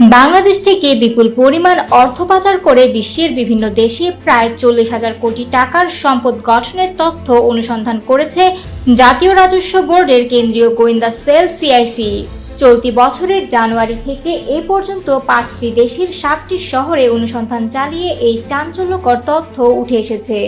বাংলাদেশ থেকে বিপুল পরিমাণ অর্থ পাচার করে বিশ্বের বিভিন্ন দেশে প্রায় চল্লিশ হাজার কোটি টাকার সম্পদ গঠনের তথ্য অনুসন্ধান করেছে জাতীয় রাজস্ব বোর্ডের কেন্দ্রীয় গোয়েন্দা সেল সিআইসি। চলতি বছরের জানুয়ারি থেকে এ পর্যন্ত পাঁচটি দেশের সাতটি শহরে অনুসন্ধান চালিয়ে এই চাঞ্চল্যকর তথ্য উঠে এসেছে।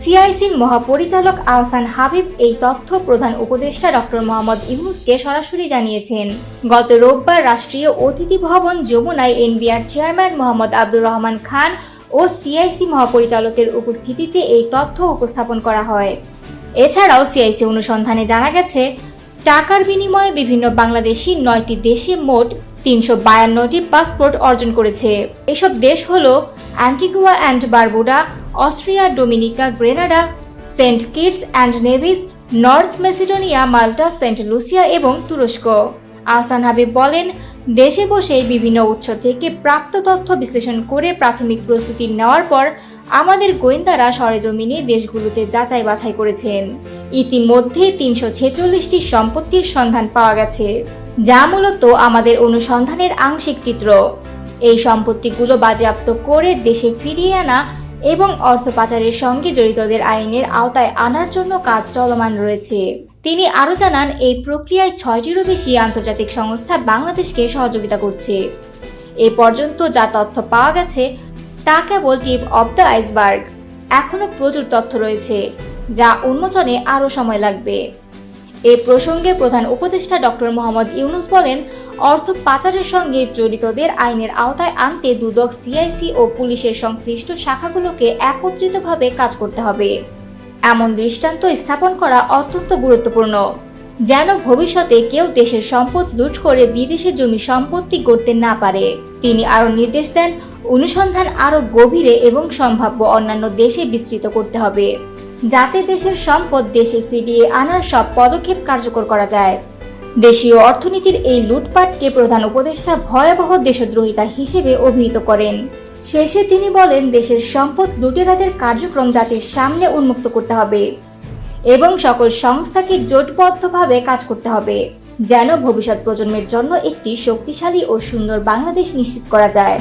সিআইসির মহাপরিচালক আহসান হাবিব এই তথ্য প্রধান উপদেষ্টা ডক্টর মোহাম্মদ ইউনুসকে সরাসরি জানিয়েছেন। গত রোববার রাষ্ট্রীয় অতিথি ভবন যমুনায় এনবিআর চেয়ারম্যান মোহাম্মদ আব্দুর রহমান খান ও সিআইসি মহাপরিচালকের উপস্থিতিতে এই তথ্য উপস্থাপন করা হয়। এছাড়াও সিআইসি অনুসন্ধানে জানা গেছে, টাকার বিনিময়ে বিভিন্ন বাংলাদেশি নয়টি দেশে মোট তিনশো বায়ান্নটি পাসপোর্ট অর্জন করেছে। এসব দেশ হল Antigua and Barbuda, Austria, Dominica, Grenada, Saint Kitts and Nevis, North Macedonia, Malta, Saint Lucia এবং তুরস্ক। আহসান হাবিব বলেন, দেশে বসেই বিভিন্ন উৎস থেকে প্রাপ্ত তথ্য বিশ্লেষণ করে প্রাথমিক প্রস্তুতি নেওয়ার পর আমাদের গোয়েন্দারা সরেজমিনে দেশগুলোতে যাচাই বাছাই করেছেন। ইতিমধ্যে তিনশো ছেচল্লিশটি সম্পত্তির সন্ধান পাওয়া গেছে। যা মূলত আমাদের অনুসন্ধানের আংশিক চিত্র। এই সম্পত্তিগুলো বাজেয়াপ্ত করে দেশে ফিরিয়ে আনা এবং অর্থ পাচারের সঙ্গে জড়িতদের আইনের আওতায় আনার জন্য কাজ চলমান রয়েছে। তিনি আরও জানান, এই প্রক্রিয়ায় ছয়টিরও বেশি আন্তর্জাতিক সংস্থা বাংলাদেশকে সহযোগিতা করছে। এ পর্যন্ত যা তথ্য পাওয়া গেছে, তা কেবল টিপ অব দ্য আইসবার্গ এখনও প্রচুর তথ্য রয়েছে, যা উন্মোচনে আরও সময় লাগবে। এ প্রসঙ্গে প্রধান উপদেষ্টা ডক্টর মোহাম্মদ ইউনুস বলেন, অর্থ পাচারের সঙ্গে জড়িতদের আইনের আওতায় আনতে দুদক সিআইসি ও পুলিশের সংশ্লিষ্ট শাখাগুলোকে একত্রিতভাবে কাজ করতে হবে। এমন দৃষ্টান্ত স্থাপন করা অত্যন্ত গুরুত্বপূর্ণ। যেন ভবিষ্যতে কেউ দেশের সম্পদ লুট করে বিদেশে জমি সম্পত্তি গড়তে না পারে। তিনি আরও নির্দেশ দেন, অনুসন্ধান আরও গভীরে এবং সম্ভাব্য অন্যান্য দেশে বিস্তৃত করতে হবে। যাতে দেশের সম্পদ দেশে ফিরিয়ে আনার সব পদক্ষেপ কার্যকর করা যায়। দেশীয় অর্থনীতির এই লুটপাটকে প্রধান উপদেষ্টা ভয়াবহ দেশদ্রোহিতা হিসেবে অভিহিত করেন। শেষে তিনি বলেন, দেশের সম্পদ লুটেরাদের কার্যক্রম জাতির সামনে উন্মুক্ত করতে হবে এবং সকল সংস্থাকে জোটবদ্ধভাবে কাজ করতে হবে, যেন ভবিষ্যৎ প্রজন্মের জন্য একটি শক্তিশালী ও সুন্দর বাংলাদেশ নিশ্চিত করা যায়।